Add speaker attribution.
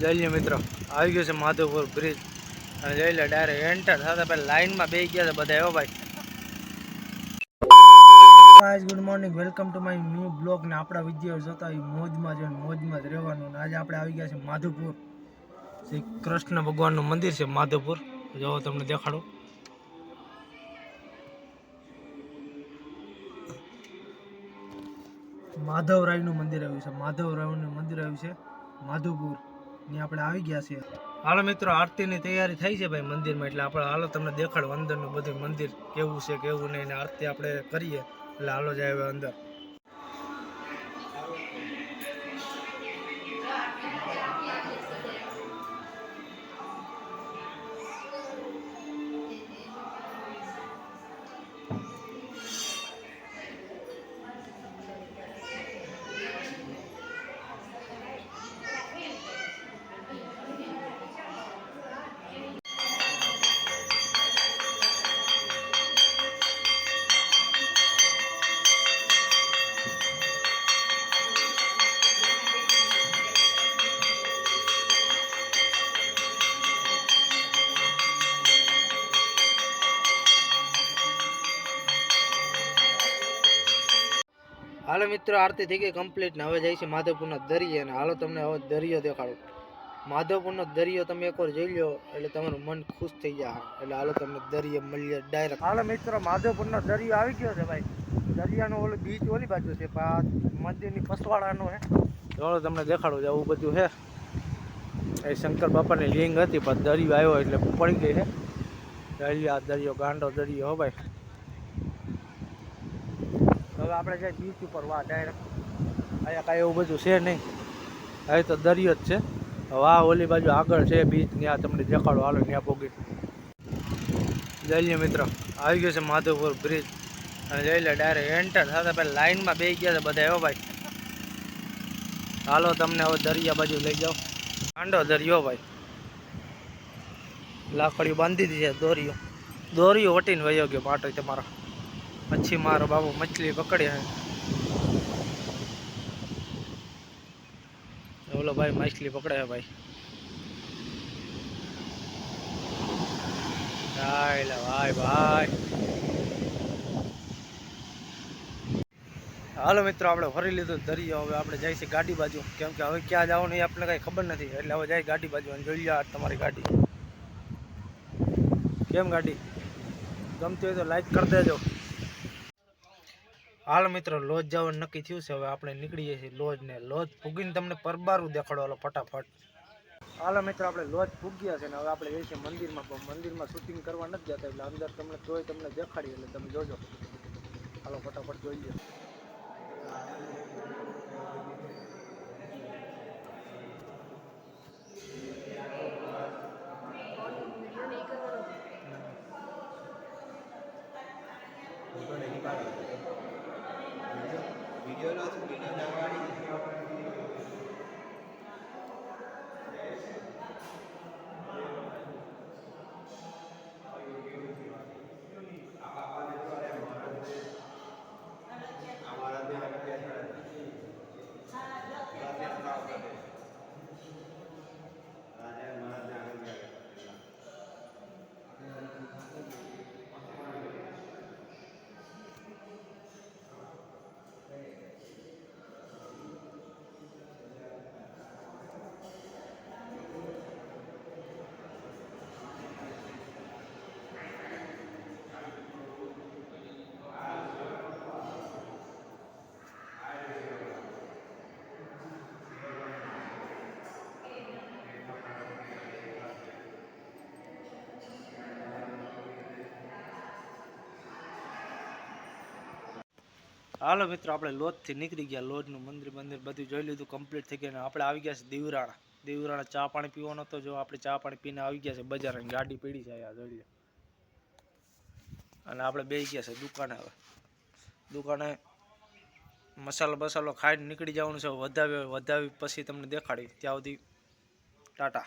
Speaker 1: જઈ મિત્રો. આવી ગયો છે માધવપુર બ્રિજ અને જઈ લે ડાયરેક્ટ એન્ટર થતા પહેલાં લાઈનમાં બે ગયા છે બધા એવો ભાઈ. Guys good morning welcome to my new blog ને આપણા વીડિયો જોતા હોય મોજમાં જ ને મોજમાં જ રહેવાનું. આજે આપણે આવી ગયા છે માધવપુર. શ્રી કૃષ્ણ ભગવાનનું મંદિર છે માધવપુર. જો તમને દેખાડું. માધવરાયનું મંદિર આવ્યું છે. માધવરાયનું મંદિર આવ્યું છે માધવપુર. ની આપણે આવી ગયા છીએ. હાલો મિત્રો, આરતીની તૈયારી થઈ છે ભાઈ મંદિરમાં, એટલે આપણે હાલો તમને દેખાડો અંદરનું બધું મંદિર કેવું છે, કેવું નહીં, ને આરતી આપણે કરીએ. એટલે હાલો જાય અંદર. હાલો મિત્રો આરતી થઈ ગઈ કમ્પ્લીટ ને હવે જાય છે માધવપુરના દરિયે અને હાલો તમને હવે દરિયો દેખાડો. માધવપુરનો દરિયો તમે એકવાર જોઈ લો એટલે તમારું મન ખુશ થઈ જાય એટલે હાલો તમને દરિયો મળીએ ડાયરેક્ટ હાલો મિત્રો માધવપુરનો દરિયો આવી ગયો છે ભાઈ. દરિયાનો ઓલો બીચ ઓલી બાજુ છે મંદિરની પસવાડાનો હે. ચાલો તમને દેખાડો છે આવું બધું છે એ શંકર બાપાની લિંગ હતી પણ દરિયો આવ્યો એટલે પડી ગઈ હે. દરિયો આ દરિયો ગાંડો દરિયો હો ભાઈ. હવે આપણે જાય બીચ ઉપર વાહ ડાયરેક્ટ અહીંયા કાંઈ એવું બધું છે નહીં. અહીં તો દરિયો જ છે. વાહ ઓલી બાજુ આગળ છે બીચ ત્યાં તમને દેખાડો. હાલો, ત્યાં પોગી. જઈએ મિત્ર. આવી ગયો છે માધવપુર બ્રિજ અને જઈ લે ડાયરેક્ટ એન્ટર થતા પહેલાં લાઈનમાં બે ગયા છે બધા એવો ભાઈ. હાલો, તમને હવે દરિયા બાજુ લઈ જાઓ. ઠંડો દરિયો ભાઈ. લાકડીઓ બાંધી દીધી છે દોરીઓ. દોરીઓ વટીને વયો ગયો પાટો તમારો. પછી મારો બાબુ મછલી પકડી છે. ઓલો ભાઈ માછલી પકડે છે ભાઈ. ભાઈ ભાઈ. હાલો મિત્રો, આપણે ફરી લીધું દરિયો. હવે આપણે છે ગાડી બાજુ. કેમ કે હવે ક્યાં જવાનું એ આપણને કાંઈ ખબર નથી. એટલે હવે જાય ગાડી બાજુ અને જોઈ લો તમારી ગાડી. કેમ ગાડી? ગમતી હોય તો લાઈક કરી દેજો. હાલ મિત્રો, લોજ જવાનું નક્કી થયું છે. હવે આપણે નીકળીએ છીએ લોજ ને લોજ ફૂગીને તમને પરબારું દેખાડો. ફટાફટ. હાલો મિત્રો, આપણે લોજ ફૂગ્યા છે ને હવે આપણે જઈએ મંદિરમાં. પણ મંદિરમાં શૂટિંગ કરવા નથી જતા, એટલે અંદર તમને તોય તમને દેખાડીએ એટલે તમે જોજો. હાલો, ફટાફટ જોઈ લો હાલો મિત્રો, આપણે લોજથી નીકળી ગયા, લોજનું મંદિર મંદિર બધું જોઈ લીધું કમ્પ્લીટ થઈ ગયું આપણે આવી ગયા છે દીવરાણા. દીવરાણા ચા પાણી પીવાનો હતો જો આપણે ચા પાણી પીને આવી ગયા છે બજાર ગાડી પીડી છે આ જોઈ અને આપણે બે ગયા છે દુકાને હવે. દુકાને મસાલો બસાલો ખાઈને નીકળી જવાનું છે વધાવી વધાવી પછી તમને દેખાડી ત્યાં સુધી ટાટા.